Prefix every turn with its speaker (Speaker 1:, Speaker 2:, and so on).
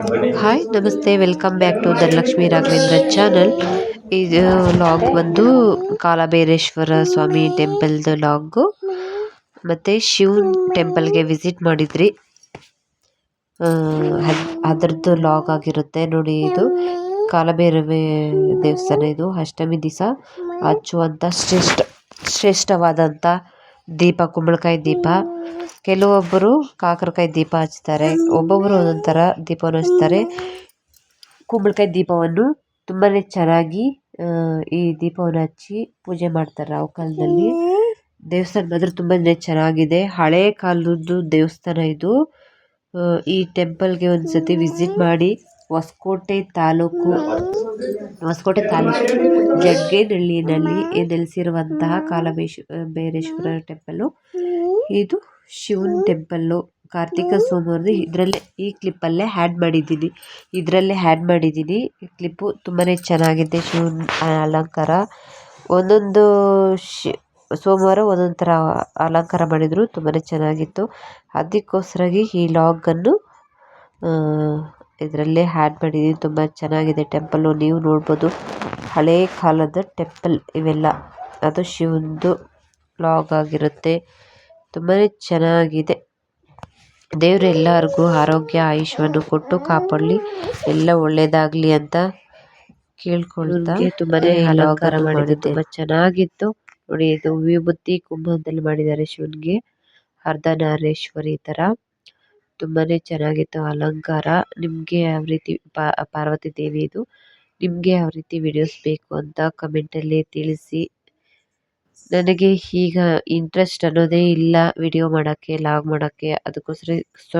Speaker 1: Hi namaste welcome back to Dhanalakshmi Raghavendra channel ಇದು log ಬಂದು ಕಾಲಭೈರೇಶ್ವರ ಸ್ವಾಮಿ ಟೆಂಪಲ್ದು ಲಾಗು ಮತ್ತು ಶಿವನ್ ಟೆಂಪಲ್ಗೆ ವಿಸಿಟ್ ಮಾಡಿದ್ರಿ. ಅದರದ್ದು ಲಾಗ್ ಆಗಿರುತ್ತೆ. ನೋಡಿ ಇದು ಕಾಲಭೈರವ ದೇವಸ್ಥಾನ ಇದು. ಅಷ್ಟಮಿ ದಿವಸ ಹಚ್ಚುವಂಥ ಶ್ರೇಷ್ಠ ಶ್ರೇಷ್ಠವಾದಂಥ ದೀಪ, ಕುಂಬಳಕಾಯಿ ದೀಪ. ಕೆಲವೊಬ್ಬರು ಕಾಕರಕಾಯಿ ದೀಪ ಹಚ್ತಾರೆ ಒಬ್ಬೊಬ್ಬರು ಒಂದೊಂದು ಥರ ದೀಪವನ್ನು ಹಚ್ತಾರೆ. ಕುಂಬಳಕಾಯಿ ದೀಪವನ್ನು ತುಂಬಾ ಚೆನ್ನಾಗಿ ಈ ದೀಪವನ್ನು ಹಚ್ಚಿ ಪೂಜೆ ಮಾಡ್ತಾರೆ ಆ ಕಾಲದಲ್ಲಿ. ದೇವಸ್ಥಾನ ಮಾತ್ರ ತುಂಬಾ ಚೆನ್ನಾಗಿದೆ. ಹಳೆ ಕಾಲದ್ದು ದೇವಸ್ಥಾನ ಇದು. ಈ ಟೆಂಪಲ್ಗೆ ಒಂದ್ಸತಿ ವಿಸಿಟ್ ಮಾಡಿ ಹೊಸಕೋಟೆ ತಾಲೂಕು ಹೊಸಕೋಟೆ ತಾಲೂಕು ಜಗ್ಗೇನಹಳ್ಳಿನಲ್ಲಿ ನೆಲೆಸಿರುವಂತಹ ಕಾಲಭೈಶ ಬೇರೇಶ್ವರ ಟೆಂಪಲ್ಲು ಇದು ಶಿವನ ಟೆಂಪಲ್ಲು ಕಾರ್ತಿಕ ಸೋಮವಾರದ ಇದರಲ್ಲೇ ಈ ಕ್ಲಿಪ್ಪಲ್ಲೇ ಹ್ಯಾಡ್ ಮಾಡಿದ್ದೀನಿ. ಇದರಲ್ಲೇ ಹ್ಯಾಡ್ ಮಾಡಿದ್ದೀನಿ. ಕ್ಲಿಪ್ಪು ತುಂಬಾ ಚೆನ್ನಾಗಿದೆ ಶಿವನ ಅಲಂಕಾರ. ಒಂದೊಂದು ಶಿ, ಸೋಮವಾರ ಒಂದೊಂದು ಥರ ಅಲಂಕಾರ ಮಾಡಿದರು ತುಂಬಾ ಚೆನ್ನಾಗಿತ್ತು. ಅದಕ್ಕೋಸ್ಕರಾಗಿ ಈ ಲಾಗನ್ನು ಇದರಲ್ಲೇ ಹ್ಯಾಡ್ ಮಾಡಿದ್ದೀನಿ. ತುಂಬ ಚೆನ್ನಾಗಿದೆ ಟೆಂಪಲ್ಲು ನೀವು ನೋಡ್ಬೋದು ಹಳೇ ಕಾಲದ ಟೆಂಪಲ್ ಇವೆಲ್ಲ. ಅದು ಶಿವಂದು ಲಾಗ್ ಆಗಿರುತ್ತೆ. ತುಂಬಾ ಚೆನ್ನಾಗಿದೆ. ದೇವ್ರು ಎಲ್ಲರಿಗೂ ಆರೋಗ್ಯ ಆಯುಷ್ಯವನ್ನು ಕೊಟ್ಟು ಕಾಪಾಡಲಿ. ಎಲ್ಲ ಒಳ್ಳೇದಾಗ್ಲಿ ಅಂತ ಕೇಳ್ಕೊಳ್ತಾ ತುಂಬಾನೇ ಅಲಂಕಾರ ಮಾಡಿದ್ದು ತುಂಬಾ ಚೆನ್ನಾಗಿತ್ತು. ನೋಡಿ ಇದು ವಿಭೂತಿ ಕುಂಭದಲ್ಲಿ ಮಾಡಿದ್ದಾರೆ ಶಿವನಿಗೆ. ಅರ್ಧನಾರೇಶ್ವರಿ ತರ. ತುಂಬಾನೇ ಚೆನ್ನಾಗಿತ್ತು ಅಲಂಕಾರ. ನಿಮಗೆ ಯಾವ ರೀತಿ ಪಾರ್ವತಿ ದೇವಿದು ನಿಮಗೆ ಯಾವ ರೀತಿ ವಿಡಿಯೋಸ್ ಬೇಕು ಅಂತ ಕಮೆಂಟಲ್ಲಿ ತಿಳಿಸಿ. ನನಗೆ ಈಗ ಇಂಟ್ರೆಸ್ಟ್ ಅನ್ನೋದೇ ಇಲ್ಲ ವಿಡಿಯೋ ಮಾಡೋಕ್ಕೆ ಲಾಗ್ ಮಾಡೋಕ್ಕೆ ಅದಕ್ಕೋಸ್ಕರ